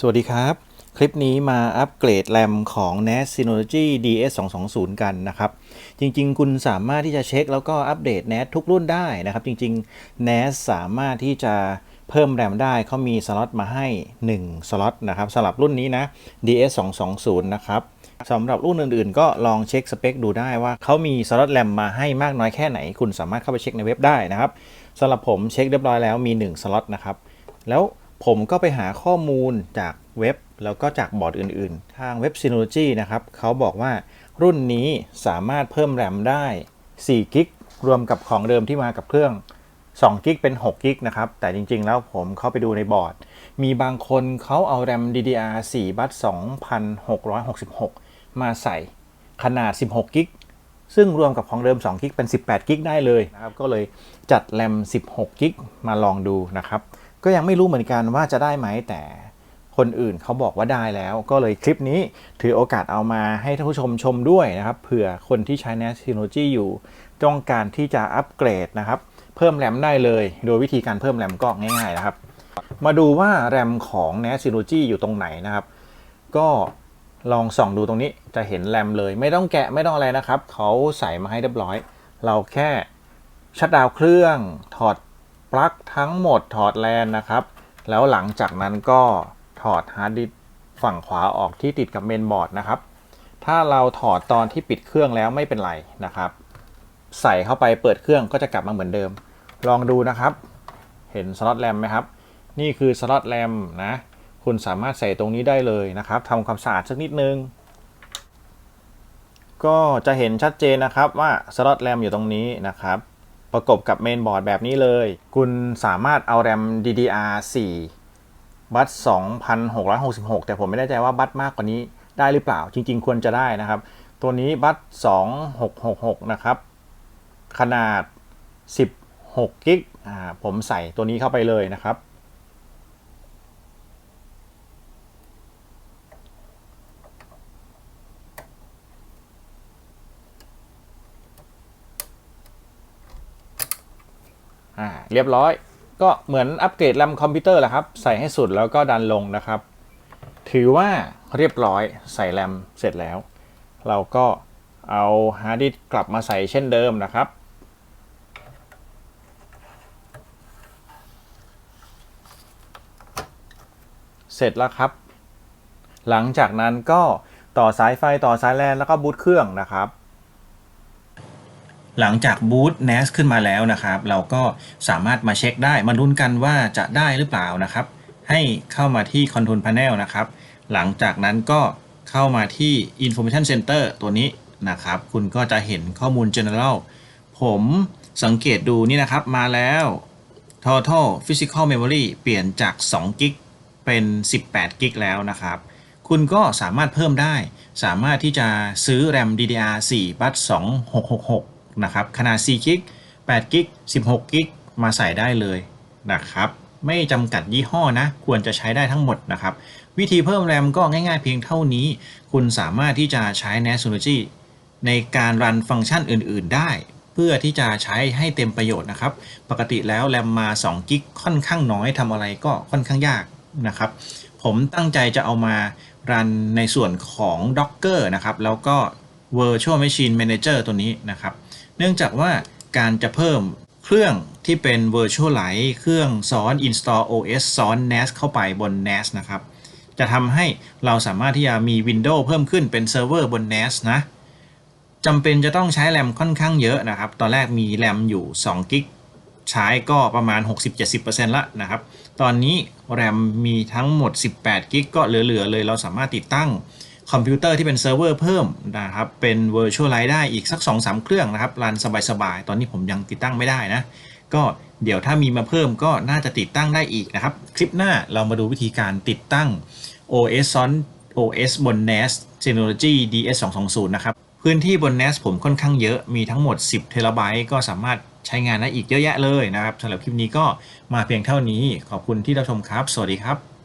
สวัสดีครับ คลิปนี้มาอัปเกรดแรมของ NAS Synology DS 2 2 0 กันนะครับ จริงๆ คุณสามารถที่จะเช็คแล้วก็อัปเดต NAS ทุกรุ่นได้นะครับ จริงๆ NAS สามารถที่จะเพิ่มแรมได้เขามีสล็อตมาให้ 1 สล็อตนะครับสำหรับรุ่นนี้นะ DS 2 2 0 นะครับสำหรับรุ่นอื่นๆ ก็ลองเช็คสเปคดูได้ว่าเขามีสล็อตแรมมาให้มากน้อยแค่ไหน คุณสามารถเข้าไปเช็คในเว็บได้นะครับสำหรับผมเช็คเรียบร้อยแล้วมี 1 สล็อตนะครับแล้ว ผมก็ไปหาข้อมูลจากเว็บ แล้วก็จากบอร์ดอื่นๆ ทางเว็บ Synology นะครับเขาบอกว่ารุ่นนี้สามารถเพิ่มแรมได้4กิกรวมกับของเดิมที่มากับเครื่อง2กิกเป็น6กิกนะครับ แต่จริงๆ แล้วผมเข้าไปดูในบอร์ด มีบางคนเขาเอาแรม DDR4 บัต2666 มาใส่ขนาด 16กิกซึ่งรวมกับของเดิม2กิกเป็น 18กิกได้เลยนะครับ ก็เลยจัดแรม 16กิกมาลองดูนะครับ ก็ยังไม่รู้เหมือนกันว่าจะได้ไหมแต่คนอื่นเขาบอกว่าได้แล้ว ก็เลยคลิปนี้ถือโอกาสเอามาให้ท่านผู้ชมชมด้วยนะครับเผื่อคนที่ใช้ NAS Synology อยู่ต้องการที่จะอัปเกรดนะครับ เพิ่มแรมได้เลย โดยวิธีการเพิ่มแรมก็ง่ายๆนะครับ มาดูว่าแรมของ NAS Synology อยู่ตรงไหนนะครับ ก็ลองส่องดูตรงนี้จะเห็นแรมเลย ไม่ต้องแกะไม่ต้องอะไรนะครับเขาใส่มาให้เรียบร้อย เราแค่ชัดดาวเครื่องถอด ปลั๊กทั้งหมดถอดแลนนะครับ แล้วหลังจากนั้นก็ถอดฮาร์ดดิสก์ฝั่งขวาออกที่ติดกับเมนบอร์ดนะครับ ถ้าเราถอดตอนที่ปิดเครื่องแล้วไม่เป็นไรนะครับ ใส่เข้าไปเปิดเครื่องก็จะกลับมาเหมือนเดิม ลองดูนะครับ เห็นสล็อตแรมไหมครับ นี่คือสล็อตแรมนะ คุณสามารถใส่ตรงนี้ได้เลยนะครับทำความสะอาดสักนิดนึง ก็จะเห็นชัดเจนนะครับว่าสล็อตแรมอยู่ตรงนี้นะครับ ประกบกับเมนบอร์ดแบบนี้เลย คุณสามารถเอาแรม DDR4 บัต2,666 แต่ผมไม่แน่ใจว่าบัตมากกว่านี้ได้หรือเปล่า จริง ๆ ควรจะได้นะครับ ตัวนี้บัต2666 นะครับ ขนาด 16กิกผมใส่ตัวนี้เข้าไปเลยนะครับ อ่าเรียบร้อย ก็เหมือนอัปเกรดแรมคอมพิวเตอร์แหละครับ ใส่ให้สุดแล้วก็ดันลงนะครับ ถือว่าเรียบร้อยใส่แรมเสร็จแล้ว เราก็เอาฮาร์ดดิสก์กลับมาใส่เช่นเดิมนะครับเสร็จแล้วครับ หลังจากนั้นก็ต่อสายไฟต่อสายแลนแล้วก็บูตเครื่องนะครับ หลังจากบูต NAS ขึ้นมาแล้วนะครับ เราก็สามารถมาเช็คได้ มาลุ้นกันว่าจะได้หรือเปล่านะครับ ให้เข้ามาที่ Control Panel นะครับ หลังจากนั้นก็เข้ามาที่ Information Center ตัวนี้นะครับ คุณก็จะเห็นข้อมูล General ผมสังเกตดูนี่นะครับมาแล้ว Total Physical Memory เปลี่ยนจาก2 g b เป็น 18 g b แล้วนะครับคุณก็สามารถเพิ่มได้ สามารถที่จะซื้อ RAM DDR4 บัต2666 นะครับ ขนาด4 g b 8 g b 16 g b มาใส่ได้เลยนะครับ ไม่จำกัดยี่ห้อนะ ควรจะใช้ได้ทั้งหมดนะครับ วิธีเพิ่มแรมก็ง่ายๆเพียงเท่านี้ คุณสามารถที่จะใช้ NAS Synology ในการรันฟังก์ชันอื่นๆ ได้ เพื่อที่จะใช้ให้เต็มประโยชน์นะครับ ปกติแล้วแรมมา2กิกค่อนข้างน้อยทำอะไรก็ค่อนข้างยากนะครับ ผมตั้งใจจะเอามารันในส่วนของ Docker นะครับ แล้วก็ Virtual Machine Manager ตัวนี้นะครับ เนื่องจากว่าการจะเพิ่มเครื่องที่เป็น Virtualize เครื่องซ้อน Install OS ซ้อน NAS เข้าไปบน NAS นะครับ จะทำให้เราสามารถที่จะมี Windows เพิ่มขึ้นเป็นเซิร์ฟเวอร์บน NAS นะจำเป็นจะต้องใช้แรมค่อนข้างเยอะนะครับ ตอนแรกมีแรมอยู่2กิกใช้ก็ประมาณ 60-70%ละนะครับ ตอนนี้แรมมีทั้งหมด 18กิกก็เหลือ ๆ เลย เราสามารถติดตั้ง คอมพิวเตอร์ที่เป็นเซิร์ฟเวอร์เพิ่มนะครับ เป็น Virtualize ได้อีกสัก 2-3 เครื่องนะครับรันสบายๆ ตอนนี้ผมยังติดตั้งไม่ได้นะ ก็เดี๋ยวถ้ามีมาเพิ่มก็น่าจะติดตั้งได้อีกนะครับ คลิปหน้าเรามาดูวิธีการติดตั้ง OS ซ้อน OS บน NAS Synology DS220 นะครับ พื้นที่บน NAS ผมค่อนข้างเยอะ มีทั้งหมด 10 เทราไบต์ก็สามารถใช้งานได้อีกเยอะแยะเลยนะครับสำหรับคลิปนี้ก็มาเพียงเท่านี้ ขอบคุณที่รับชมครับ สวัสดีครับ